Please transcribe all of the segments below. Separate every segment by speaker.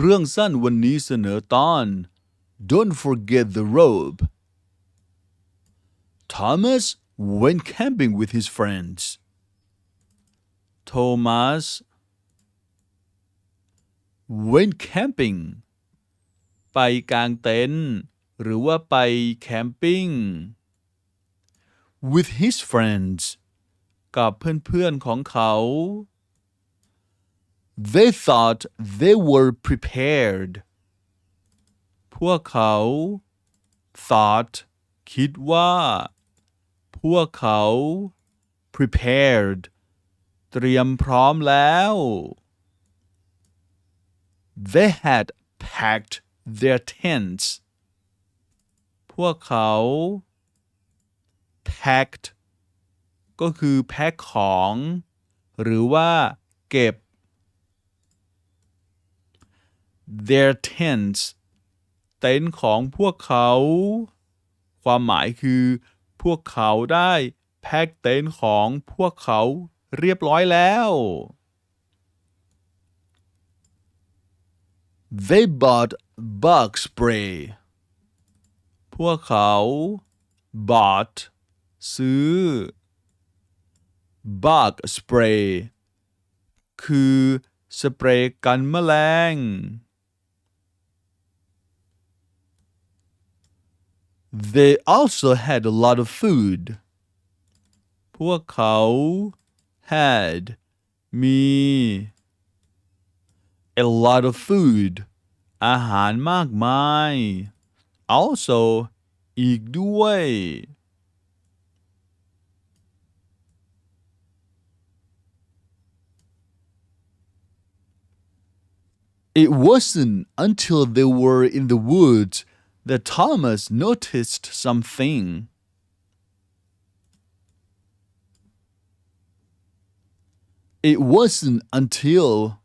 Speaker 1: เรื่องสั้นวันนี้เสนอตอน Don't forget the robe Thomas went camping with his friends โทมัส went camping ไปกางเต็นท์หรือว่าไปแคมปิ้ง with his friends กับเพื่อนๆของเขา They thought they were prepared พวกเขา thought คิดว่า พวกเขา prepared เตรียมพร้อมแล้ว They had packed their tents พวกเขา packed ก็คือแพ็คของ หรือว่าเก็บ their tents เต็นท์ของพวกเขา ความหมายคือ พวกเขาได้แพ็คเต็นท์ของพวกเขาเรียบร้อยแล้ว They bought bug spray พวกเขา bought ซื้อ bug spray คือสเปรย์กันแมลง They also had a lot of food พวกเขา had มี a lot of food อาหารมากมาย also อีกด้วย It wasn't until they were in the woods that Thomas noticed something. It wasn't until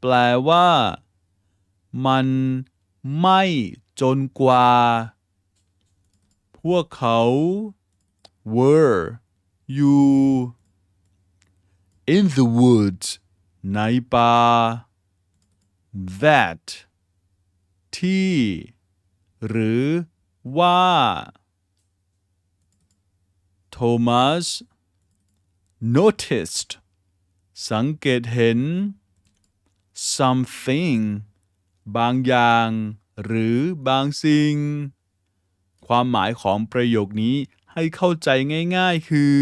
Speaker 1: แปลว่า มันไม่จนกว่า พวกเขา were อยู่ in the woods ในป่า that ที่ หรือว่า Thomas noticed สังเกตเห็น something บางอย่าง หรือบางสิ่ง ความหมายของประโยคนี้ให้เข้าใจง่ายๆ คือ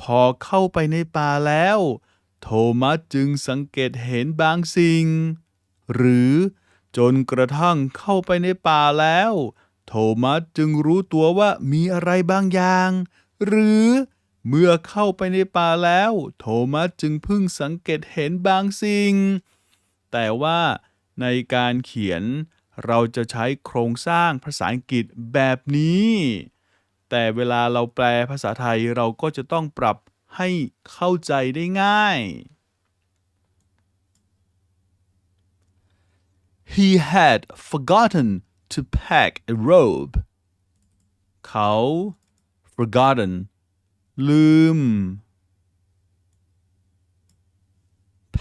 Speaker 1: พอเข้าไปในป่าแล้ว โทมัสจึงสังเกตเห็นบางสิ่ง หรือ จนกระทั่งเข้าไปในป่าแล้ว โทมัสจึงรู้ตัวว่ามีอะไรบางอย่าง หรือเมื่อเข้าไปในป่าแล้ว โทมัสจึงเพิ่งสังเกตเห็นบางสิ่ง แต่ว่าในการเขียนเราจะใช้โครงสร้างภาษาอังกฤษแบบนี้ แต่เวลาเราแปลภาษาไทยเราก็จะต้องปรับให้เข้าใจได้ง่าย He had forgotten to pack a robe เขา forgotten ลืม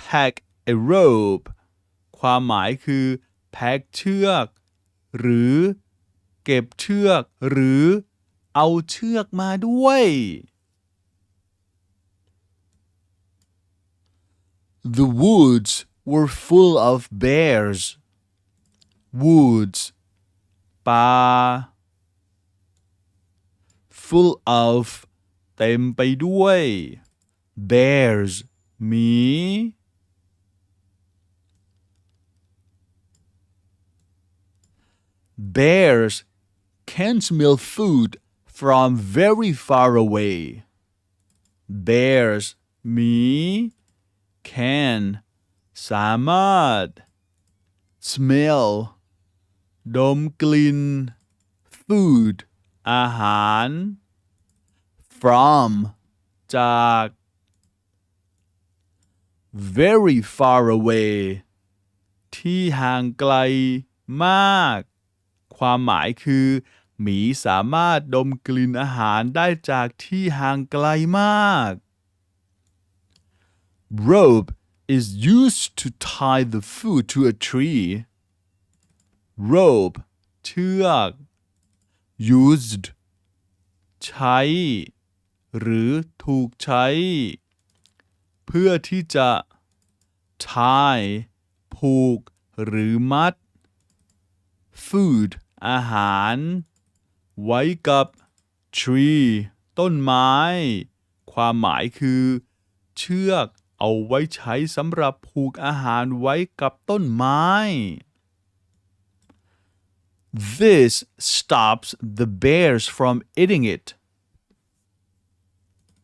Speaker 1: pack a robe ความหมายคือ แพ็คเชือก หรือ เก็บเชือก หรือ เอาเชือกมาด้วย The woods were full of bears. Woods ป่า full of เต็มไปด้วย bears หมี Bears can smell food from very far away. Bears หมี can สามารถ smell ดมกลิ่น food อาหาร from จาก very far away ที่ห่างไกลมาก ความหมายคือ หมีสามารถดมกลิ่นอาหารได้จากที่ห่างไกลมาก Rope is used to tie the food to a tree rope เชือก used ใช้ หรือถูกใช้ เพื่อที่จะ tie ผูก หรือมัด food อาหาร ไว้กับ tree ต้นไม้ ความหมายคือ เชือกเอาไว้ใช้สำหรับผูกอาหารไว้กับต้นไม้ This stops the bears from eating it.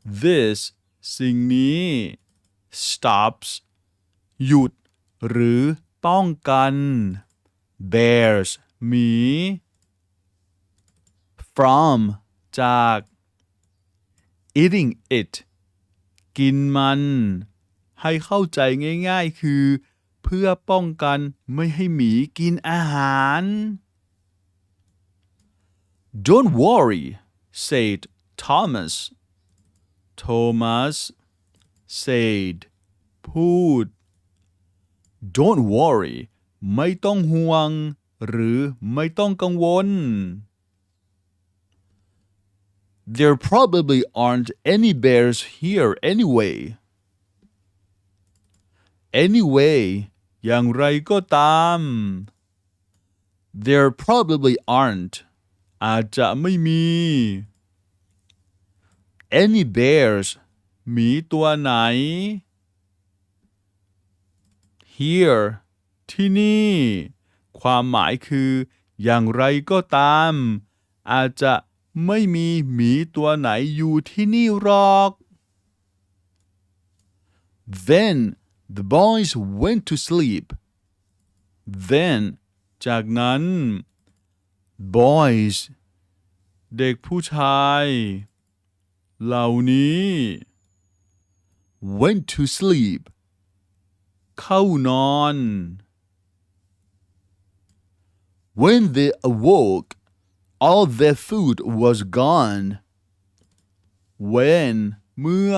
Speaker 1: This สิ่งนี้ stops หยุด หรือป้องกัน bears หมี from จาก eating it กินมัน ให้เข้าใจง่าย ๆ คือ เพื่อป้องกันไม่ให้หมีกินอาหาร Don't worry said Thomas Thomas said พูด Don't worry ไม่ต้องห่วง หรือไม่ต้องกังวล There probably aren't any bears here anyway. Anyway อย่างไรก็ตาม There probably aren't อาจจะไม่มี Any bears หมีตัวไหน Here ที่นี่ ความหมายคือ อย่างไรก็ตาม อาจจะไม่มีหมีตัวไหนอยู่ที่นี่หรอก Then the boys went to sleep. Then จากนั้น boys เด็กผู้ชาย เหล่านี้ went to sleep เข้านอน When they awoke, all their food was gone. When เมื่อ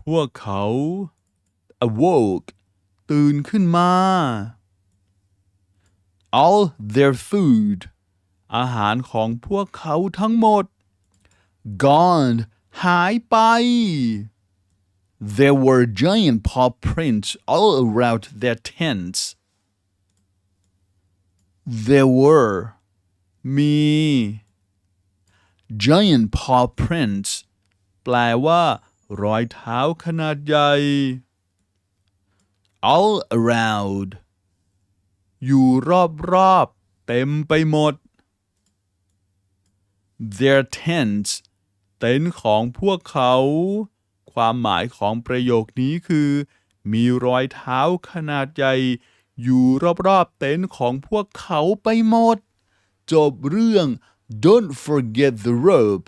Speaker 1: พวกเขา awoke ตื่นขึ้นมา all their food อาหารของพวกเขาทั้งหมด gone หายไป There were giant paw prints all around their tents. There were มี giant paw prints แปลว่า รอยเท้าขนาดใหญ่ all around อยู่รอบๆ เต็มไปหมด their tents เต็นท์ของพวกเขา ความหมายของประโยคนี้คือ มีรอยเท้าขนาดใหญ่ อยู่รอบๆเต็นท์ของพวกเขาไปหมด จบเรื่อง Don't forget the rope